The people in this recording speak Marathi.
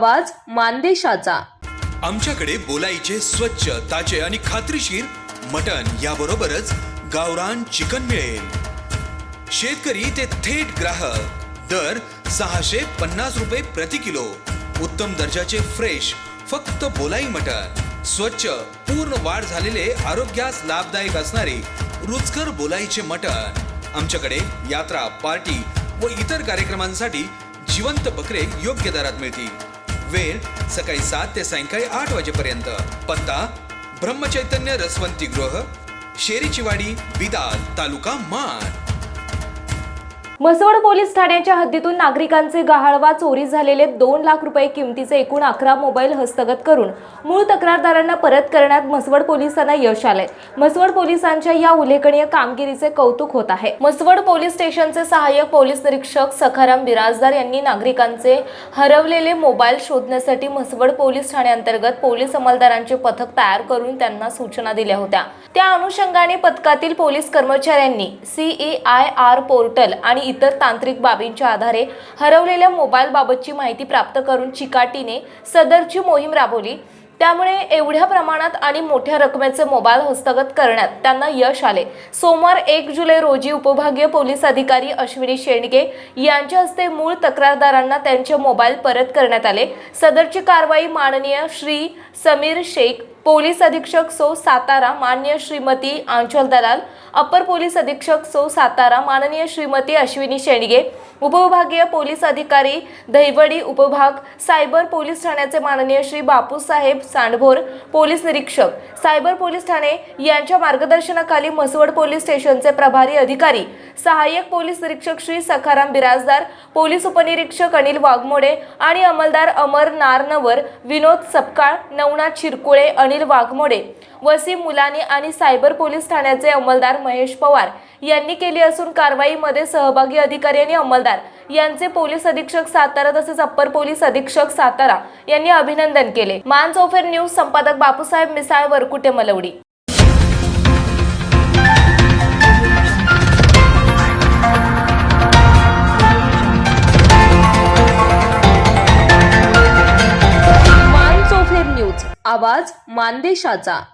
आवाज मानदेशाचा. आमच्याकडे बोलाईचे स्वच्छ ताजे आणि खात्रीशीर मटन याबरोबरच गावरान चिकन मिळेल. शेतकरी ते थेट ग्राहक. दर सहाशे पन्नास रुपये प्रति किलो. उत्तम दर्जाचे फ्रेश फक्त बोलाई मटन स्वच्छ पूर्ण वाढ झालेले आरोग्यास लाभदायक असणारे रुचकर बोलाईचे मटन आमच्याकडे यात्रा पार्टी व इतर कार्यक्रमांसाठी जिवंत बकरे योग्य दरात मिळतील. वेळ सकाळी सात ते सायंकाळी आठ वाजेपर्यंत. पत्ता ब्रह्मचैतन्य रसवंती गृह शेरीची वाडी बिदाल तालुका मान म्हसवड पोलीस ठाण्याच्या हद्दीतून नागरिकांचे गहाळवा चोरी झालेले दोन लाख रुपये किमतीचे एकूण अकरा मोबाईल हस्तगत करून मूळ तक्रारदारांना परत करण्यात म्हसवड पोलिसांना यश आलंय. म्हसवड पोलिसांच्या या उल्लेखनीय कामगिरीचे कौतुक होत आहे. म्हसवड पोलीस स्टेशनचे सहाय्यक पोलीस निरीक्षक सखाराम बिराजदार यांनी नागरिकांचे हरवलेले मोबाईल शोधण्यासाठी म्हसवड पोलीस ठाण्याअंतर्गत पोलीस अंमलदारांचे पथक तयार करून त्यांना सूचना दिल्या होत्या. त्या अनुषंगाने पथकातील पोलीस कर्मचाऱ्यांनी C E I R portal आणि इतर तांत्रिक बाबींच्या आधारे हरवलेल्या मोबाईलबाबतची माहिती प्राप्त करून चिकाटीने सदरची मोहीम राबवली. त्यामुळे एवढ्या प्रमाणात आणि मोठ्या रकमेचे मोबाईल हस्तगत करण्यात त्यांना यश आले. सोमवार एक जुलै रोजी उपविभागीय पोलीस अधिकारी अश्विनी शेंडगे यांच्या हस्ते मूळ तक्रारदारांना त्यांचे मोबाईल परत करण्यात आले. सदरची कारवाई माननीय श्री समीर शेख पोलीस अधीक्षक सो सातारा मान्य श्रीमती आंचल दलाल अपर पोलीस अधीक्षक सो सातारा माननीय श्रीमती अश्विनी शेंडगे उपविभागीय पोलीस अधिकारी दहिवडी उपभाग सायबर पोलीस ठाण्याचे माननीय श्री बापूसाहेब सांडभोर पोलीस निरीक्षक सायबर पोलीस ठाणे यांच्या मार्गदर्शनाखाली म्हसवड पोलीस स्टेशनचे प्रभारी अधिकारी सहाय्यक पोलीस निरीक्षक श्री सखाराम बिराजदार पोलीस उपनिरीक्षक अनिल वाघमोडे आणि अंमलदार अमर नारनवर विनोद सपकाळ नवनाथ शिरकुळे अनिल वाघमोडे वसीम मुलानी आणि सायबर पोलीस ठाण्याचे अंमलदार महेश पवार यांनी केली असून कारवाईमध्ये सहभागी अधिकारी आणि अंमलदार यांचे पोलीस अधीक्षक सातारा तसेच अप्पर पोलीस अधीक्षक सातारा यांनी अभिनंदन केले. मान चौफेर न्यूज संपादक बापूसाहेब मिसाळ वरकुटे मलवडी. आवाज मानदेशाचा.